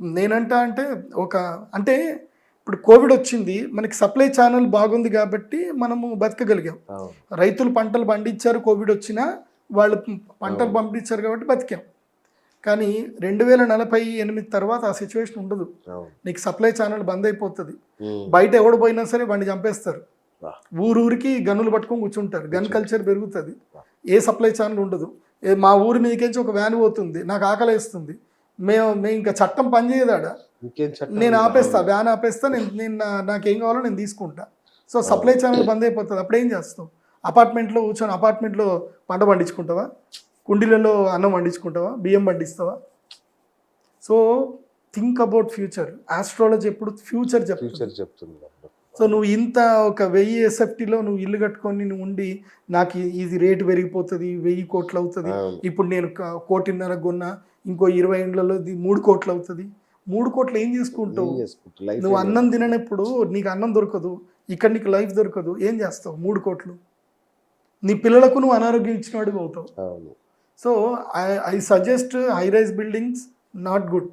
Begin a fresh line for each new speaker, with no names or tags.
నేనంటా అంటే ఒక అంటే ఇప్పుడు కోవిడ్ వచ్చింది మనకి సప్లై ఛానల్ బాగుంది కాబట్టి మనము బతకగలిగాం. రైతులు పంటలు పండించారు కోవిడ్ వచ్చినా వాళ్ళు పంటలు పండించారు కాబట్టి బతికాం. కానీ రెండు వేల నలభై ఎనిమిది తర్వాత ఆ సిచ్యువేషన్ ఉండదు. నీకు సప్లై ఛానల్ బంద్ అయిపోతుంది. బయట ఎవడు పోయినా సరే వాడిని చంపేస్తారు. ఊరూరికి గన్నులు పట్టుకొని కూర్చుంటారు. గన్ కల్చర్ పెరుగుతుంది. ఏ సప్లై ఛానల్ ఉండదు. మా ఊరి మీదకించి ఒక వ్యాన్ పోతుంది. నాకు ఆకలి వేస్తుంది. మేము మేము ఇంకా చట్టం పనిచేయదాడ నేను? ఆపేస్తా వ్యాన్ ఆపేస్తా నేను నేను నాకేం కావాలో నేను తీసుకుంటా. సో సప్లై ఛానల్ బంద్ అయిపోతుంది అప్పుడు ఏం చేస్తావు అపార్ట్మెంట్లో కూర్చొని అపార్ట్మెంట్లో పంట పండించుకుంటావా? కుండీలలో అన్నం వండించుకుంటావా బియ్యం పండిస్తావా? So think about future astrology ఎప్పుడు ఫ్యూచర్ చెప్తుంది.
ఫ్యూచర్ చెప్తుంది
సో నువ్వు ఇంత ఒక వెయ్యి ఎస్ఎఫ్టీలో నువ్వు ఇల్లు కట్టుకొని నువ్వు ఉండి నాకు ఇది రేటు పెరిగిపోతుంది వెయ్యి కోట్లు అవుతుంది. ఇప్పుడు నేను కోటిన్నర కొన్నా ఇంకో ఇరవై ఇండ్లలో ఇది మూడు కోట్లు అవుతుంది. మూడు కోట్లు ఏం చేసుకుంటావు? నువ్వు అన్నం తిననప్పుడు నీకు అన్నం దొరకదు. ఇక్కడ నీకు లైఫ్ దొరకదు. ఏం చేస్తావు? మూడు కోట్లు. నీ పిల్లలకు నువ్వు అనారోగ్యం ఇచ్చిన వాడివి అవుతావు. So I I suggest high rise buildings not good